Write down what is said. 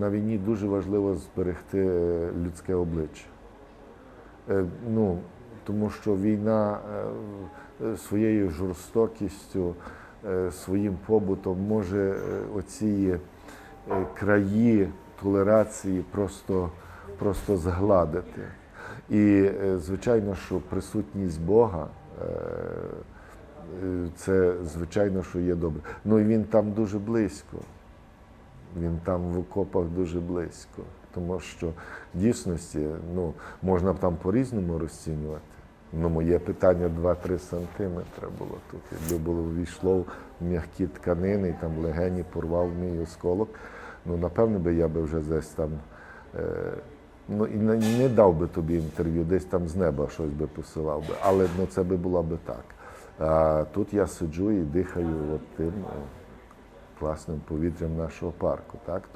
на війні дуже важливо зберегти людське обличчя. Е, Ну, тому що війна е, своєю жорстокістю, е, своїм побутом може оці краї толерації просто, просто згладити. І, звичайно, що присутність Бога це звичайно, що є добре. Ну і він там дуже близько. Він там в окопах дуже близько. Тому що в дійсності ну, можна б там по-різному розцінювати. Ну, моє питання 2-3 сантиметри було тут. Якби було ввійшло в м'які тканини, і там легені порвав мій осколок, ну напевно би я би вже десь там. Е, ну і не, дав би тобі інтерв'ю, десь там з неба щось би посилав би. Але ну, це би було би так. А тут я сиджу і дихаю от тим. Класним повітрям нашого парку. Так?